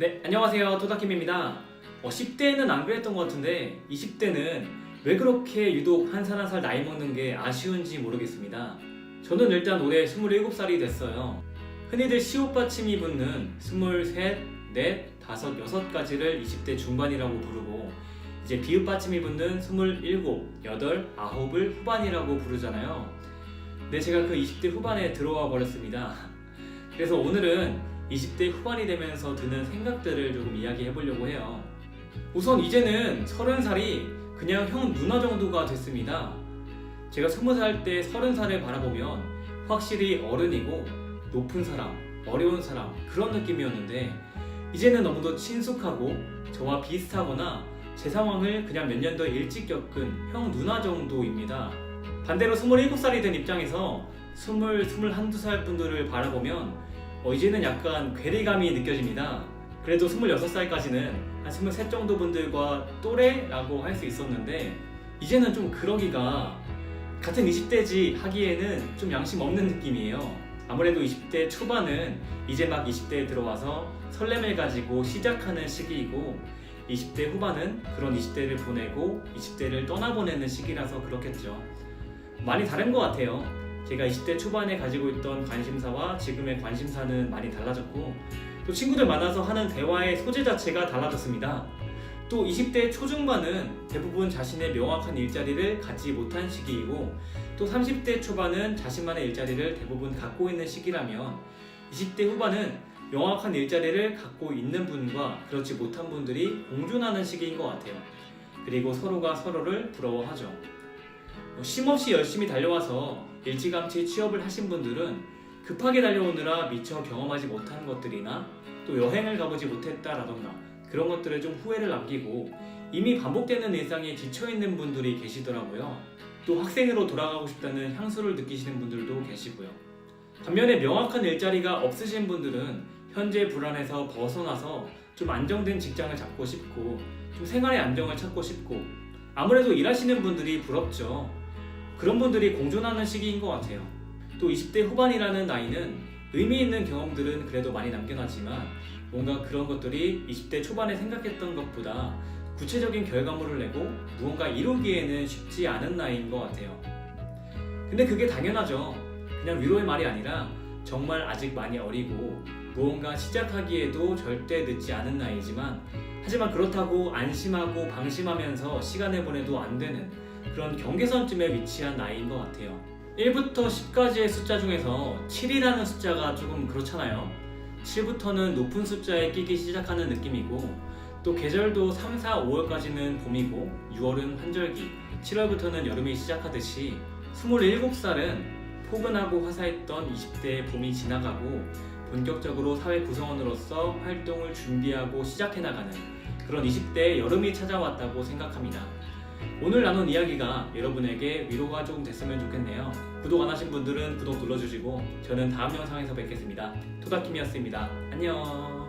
네, 안녕하세요. 토다킴입니다. 어, 10대는 안 그랬던 것 같은데 20대는 왜 그렇게 유독 한 살 한 살 나이 먹는 게 아쉬운지 모르겠습니다. 저는 일단 올해 27살이 됐어요. 흔히들 시옷받침이 붙는 23, 4, 5, 6가지를 20대 중반이라고 부르고 이제 비읍받침이 붙는 27, 8, 9을 후반이라고 부르잖아요. 근데 제가 그 20대 후반에 들어와 버렸습니다. 그래서 오늘은 20대 후반이 되면서 드는 생각들을 조금 이야기해 보려고 해요. 우선 이제는 30살이 그냥 형 누나 정도가 됐습니다. 제가 20살 때 30살을 바라보면 확실히 어른이고 높은 사람, 어려운 사람 그런 느낌이었는데 이제는 너무도 친숙하고 저와 비슷하거나 제 상황을 그냥 몇 년 더 일찍 겪은 형 누나 정도입니다. 반대로 27살이 된 입장에서 20, 21살 분들을 바라보면 어, 이제는 약간 괴리감이 느껴집니다. 그래도 26살까지는 한 23 정도 분들과 또래라고 할 수 있었는데 이제는 좀 그러기가 같은 20대지 하기에는 좀 양심 없는 느낌이에요. 아무래도 20대 초반은 이제 막 20대에 들어와서 설렘을 가지고 시작하는 시기이고 20대 후반은 그런 20대를 보내고 20대를 떠나보내는 시기라서 그렇겠죠. 많이 다른 것 같아요. 제가 20대 초반에 가지고 있던 관심사와 지금의 관심사는 많이 달라졌고 또 친구들 만나서 하는 대화의 소재 자체가 달라졌습니다. 또 20대 초중반은 대부분 자신의 명확한 일자리를 갖지 못한 시기이고 또 30대 초반은 자신만의 일자리를 대부분 갖고 있는 시기라면 20대 후반은 명확한 일자리를 갖고 있는 분과 그렇지 못한 분들이 공존하는 시기인 것 같아요. 그리고 서로가 서로를 부러워하죠. 뭐 쉼없이 열심히 달려와서 일찌감치 취업을 하신 분들은 급하게 달려오느라 미처 경험하지 못한 것들이나 또 여행을 가보지 못했다라던가 그런 것들을 좀 후회를 남기고 이미 반복되는 일상에 지쳐있는 분들이 계시더라고요. 또 학생으로 돌아가고 싶다는 향수를 느끼시는 분들도 계시고요. 반면에 명확한 일자리가 없으신 분들은 현재 불안에서 벗어나서 좀 안정된 직장을 잡고 싶고 좀 생활의 안정을 찾고 싶고 아무래도 일하시는 분들이 부럽죠. 그런 분들이 공존하는 시기인 것 같아요. 또 20대 후반이라는 나이는 의미 있는 경험들은 그래도 많이 남겨놨지만 뭔가 그런 것들이 20대 초반에 생각했던 것보다 구체적인 결과물을 내고 무언가 이루기에는 쉽지 않은 나이인 것 같아요. 근데 그게 당연하죠. 그냥 위로의 말이 아니라 정말 아직 많이 어리고 무언가 시작하기에도 절대 늦지 않은 나이지만 하지만 그렇다고 안심하고 방심하면서 시간을 보내도 안 되는 그런 경계선쯤에 위치한 나이인 것 같아요. 1부터 10까지의 숫자 중에서 7이라는 숫자가 조금 그렇잖아요. 7부터는 높은 숫자에 끼기 시작하는 느낌이고 또 계절도 3, 4, 5월까지는 봄이고 6월은 환절기, 7월부터는 여름이 시작하듯이 27살은 포근하고 화사했던 20대의 봄이 지나가고 본격적으로 사회 구성원으로서 활동을 준비하고 시작해 나가는 그런 20대의 여름이 찾아왔다고 생각합니다. 오늘 나눈 이야기가 여러분에게 위로가 조금 됐으면 좋겠네요. 구독 안 하신 분들은 구독 눌러주시고 저는 다음 영상에서 뵙겠습니다. 토다킴이었습니다. 안녕.